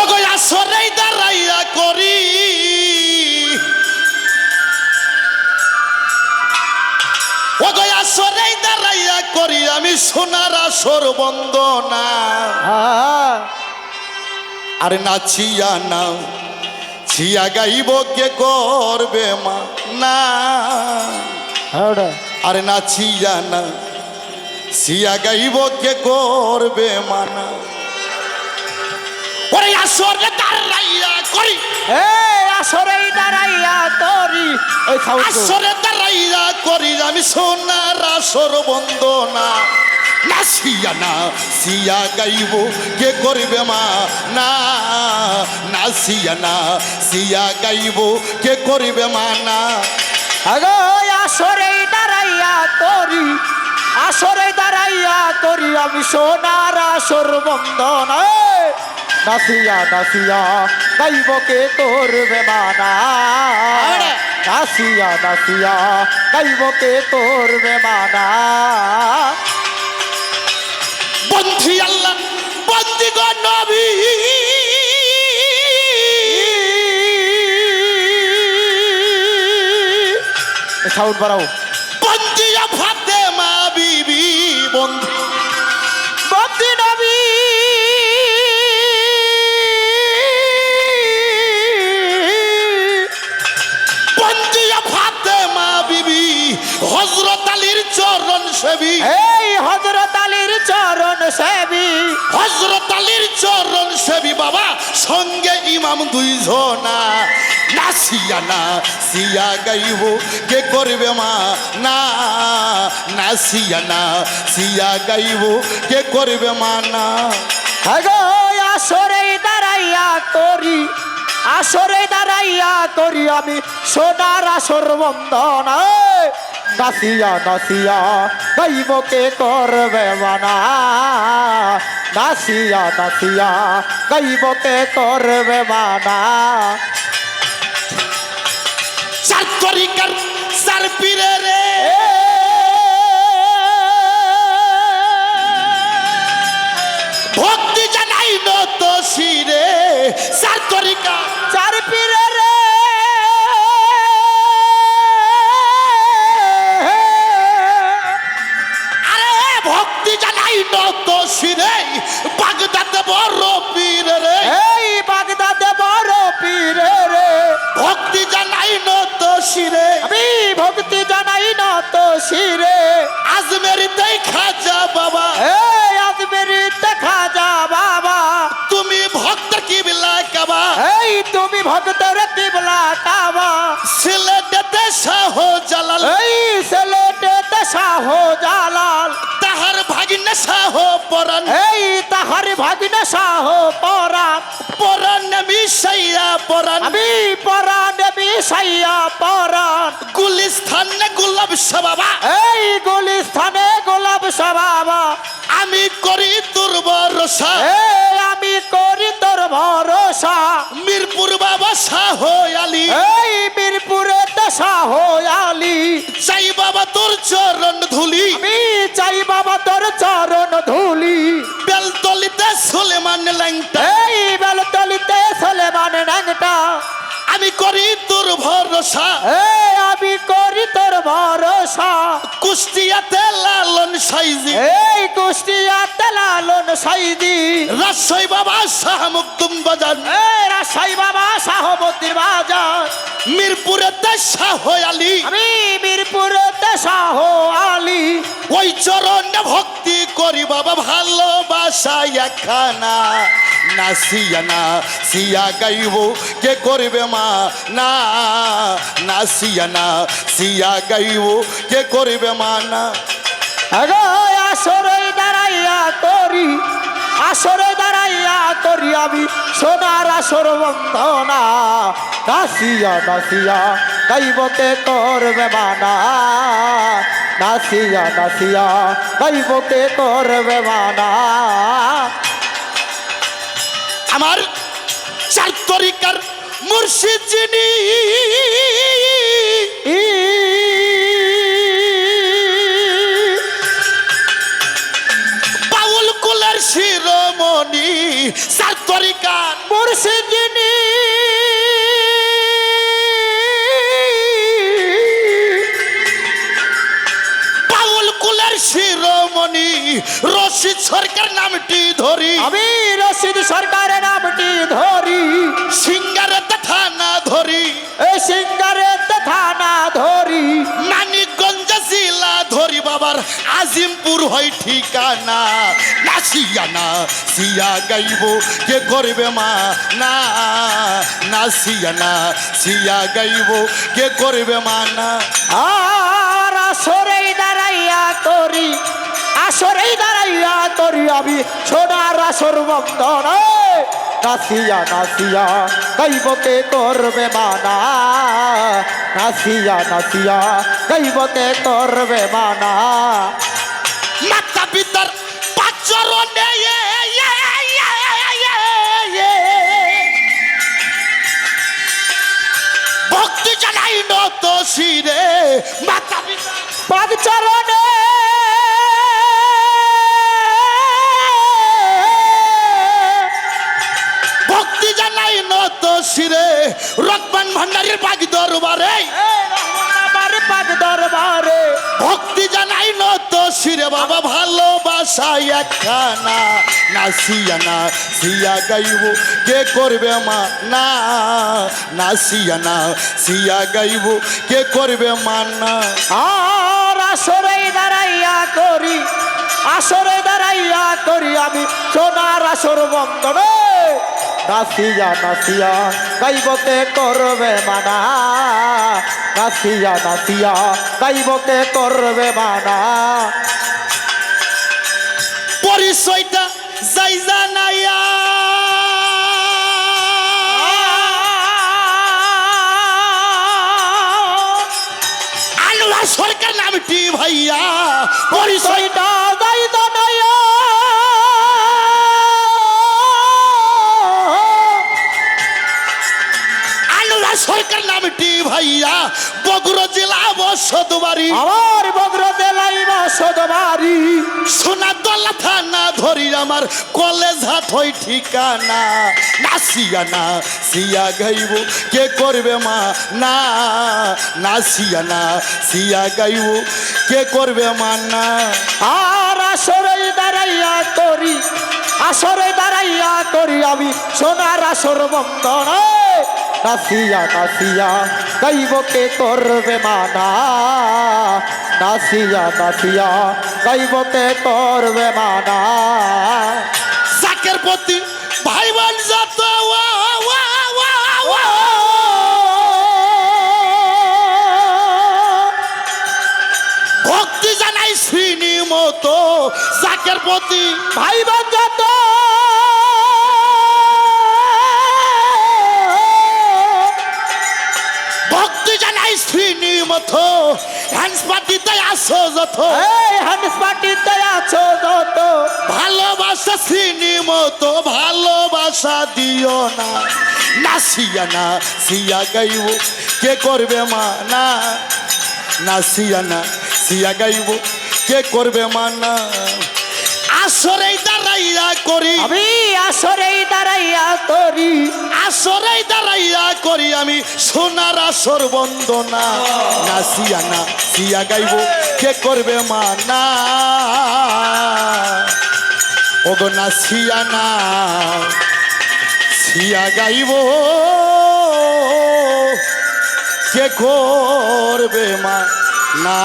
ও গো আসরেই দাঁড়াইয়া করি। ও গো আসরেই দাঁড়াইয়া করি, আমি সোনার আসর বন্দনা আরে নাচিয়া না ছিয়া গাইব কে করবে মা না আরে নাচিয়া না সিয়া গাইব কে করবে মানা। ওরে আসরে দাঁড়াইয়া করি। এই আসরেই দাঁড়াইয়া তোরি। ওই সাউন্ড আসরে দাঁড়াইয়া করি আমি সোনার আসর বন্দনা। না সিয়া না সিয়া গাইব কে করবে মা? না না সিয়া না সিয়া গাইব কে করবে মা? না। আগো আসরেই দাঁড়াইয়া তোরি। আসরে দাঁড়াইয়া তোরি আমি সোনার আসর বন্ধন এই, নাসিয়া নাসিয়া গাইব তোর বেমানা আরে। নাসিয়া নাসিয়া গাইব তোর বেমানা বন্ধি আল্লাহ বন্দি গো নবী। সাউন্ড বাড়াও। চরণ সেবী বাবা, সঙ্গে ইমাম দুইজনা। না সিয়া না সিয়া গাইব, কে করবে মা? না না সিয়া না সিয়া গাইব, কে করবে মা? না। আসরে দাঁড়াইয়া করি, আসরে দাঁড়াইয়া করি আমি, সোনার আসর বন্ধন নাসিয়া নাসিয়া, গাইবকে করবে মানা। নাসিয়া নাসিয়া, গাইবকে করবে মানা। চার তরিকার চার পীরে রে তো আজমের দেখা খাজা বাবা। এই দেখা খাজা বাবা। তুমি ভক্ত কি বিলা কাবা। এই তুমি ভক্ত রে কি বিলা কাবা। সিলেটেতে শাহ জালাল এই সেলেটেতে শাহ জালাল শাহ পরান এই তাহার ভাগিনে শাহ পরাণ। পরান মিশাইয়া পরান আমি পরাণ মিশাইয়া পরাণ। গুলিস্থান গোলাপ বাবা এই গুলিস্থানে গোলাপ বাবা আমি করি তোর ভরসা আমি করি তোর ভরসা মিরপুর বাবা শাহ আলী। এই বীরপুরে শাহ আলী। চাই বাবা তোর চরণ ধুলি। আমি চাই বাবা তোর চরণ ধুলি। বেলতলিতে সুলেমান ল্যাংটা। এই বেলতলিতে সলেমান নাংটা আমি করি তোর ভরসা। এই আমি করি তোর ভরসা। কুষ্টিয়াতে লালন সাইজি। এই কুষ্টিয়াতে লালন সাইদি রাজশাহী বাবা শাহ মুক্তুম বাজার এই রাজশাহী বাবা শাহবতির বাজার মিরপুরেতে শাহ আলী। আমি বীরপুরেতে শাহ আলী। ওই চরণে ভক্তি করি বাবা ভালোবাসা একখানা। না সিয়া না সিয়া গাইব কে করবে মা? না না সিয়া না সিয়া গাইব কে করবে মা? না। আগো আসরে দাঁড়াইয়া করি। আসরে দাঁড়াইয়া করি আমি সোনার আসর বন্ধনা নাসিয়া নাসিয়া গাইবকে করবে মানা নাসিয়া নাসিয়া গাইবকে করবে মানা আমার চার তরিকার মুর্শিদ যিনি ই বাউল কুলের শিরোমণি রশিদ সরকার নামটি ধরি। আমি রশিদ সরকারের নামটি ধরি। সিঙ্গারে থানা ধরি। এই সিঙ্গারে থানা ধরি। মানিকগঞ্জ জেলা ধরি বাবার। আজিমপুর হয় ঠিকানা। নাসিয়ানা সিয়া গাইব কে করবে মা? না নাসিয়ানা সিয়া গাইব কে করবে মা? না। আর আসরে দাঁড়াইয়া করি আসরে দাঁড়াইয়া করি আমি সোনার আসর বন্ধন নাসিয়া নাসিয়া গাইবকে করবে মানা নাসিয়া নাসিয়া গাইবকে করবে মানা মাতা পিতার জানাই নত শিরে মাতা পাদ চরণে ভক্তি জানাই নত শিরে রকমান ভান্ডারের বাগি দরবারে। পাদ দরবারে। ভক্তি জানাই নত শিরে বাবা ভালোবাসা একখানা। না সিয়া না সিয়া গাইব। কে করবে মা? না না সিয়া না সিয়া গাইব। কে করবে মা? না। আর আসরে দাঁড়াইয়া করি আসরে দাঁড়াইয়া করি আমি। সোনার আসর বন্ধনে নাসিয়া নাসিয়া গাইবকে করবে মানা নাসিয়া নাসিয়া গাইবকে করবে মানা পরিচয়টা যাই জানাইয়া আনোয়ার সরকার নামটি ভাইয়া পরিচয় পরিচয়টা দাঁড়াইয়া আনোয়ার সরকার নামটি ভাইয়া, বগুড়া জেলা বসতবাড়ি। আমার বগ্র দেলাই বসতবাড়ি সোনাতলা থানা ধরি আমার কলেজ হাট হই ঠিকানা। না সিয়া না সিয়া গাইব, কে করবে মা? না না সিয়া না সিয়া গাইব, কে করবে মা? না। আর আসরে দাঁড়াইয়া করি আসরে দাঁড়াইয়া করি আমি সোনার আসর বন্ধন নাসিয়া নাসিয়া গাইবকে করবে মানা নাসিয়া নাসিয়া গাইবকে করবে মানা জাকের প্রতি ভাই বোন যত। ভক্তি জানাই শ্রীনি মতো জাকের প্রতি ভাই বোন যত ভক্তি জানাই শ্রীনি মতো হ্যান্স পার্টিতে আসো যত হানিস পার্টিতে আছো যত ভালোবাসা শ্রীনি মতো ভালোবাসা দিও না। না সিয়া না সিয়া গাইব কে করবে মা না না সিয়া গাইব কে করবে মা না আসরে দাঁড়াইয়া করি। আমি আসরে দাঁড়াইয়া করি। আসরে দাঁড়াইয়া করি আমি। সোনার আসর বন্দনা। না সিয়া না সিয়া গাইব। কে করবে মা না ওগো না সিয়া না সিয়া গাইব। কে করবে মা না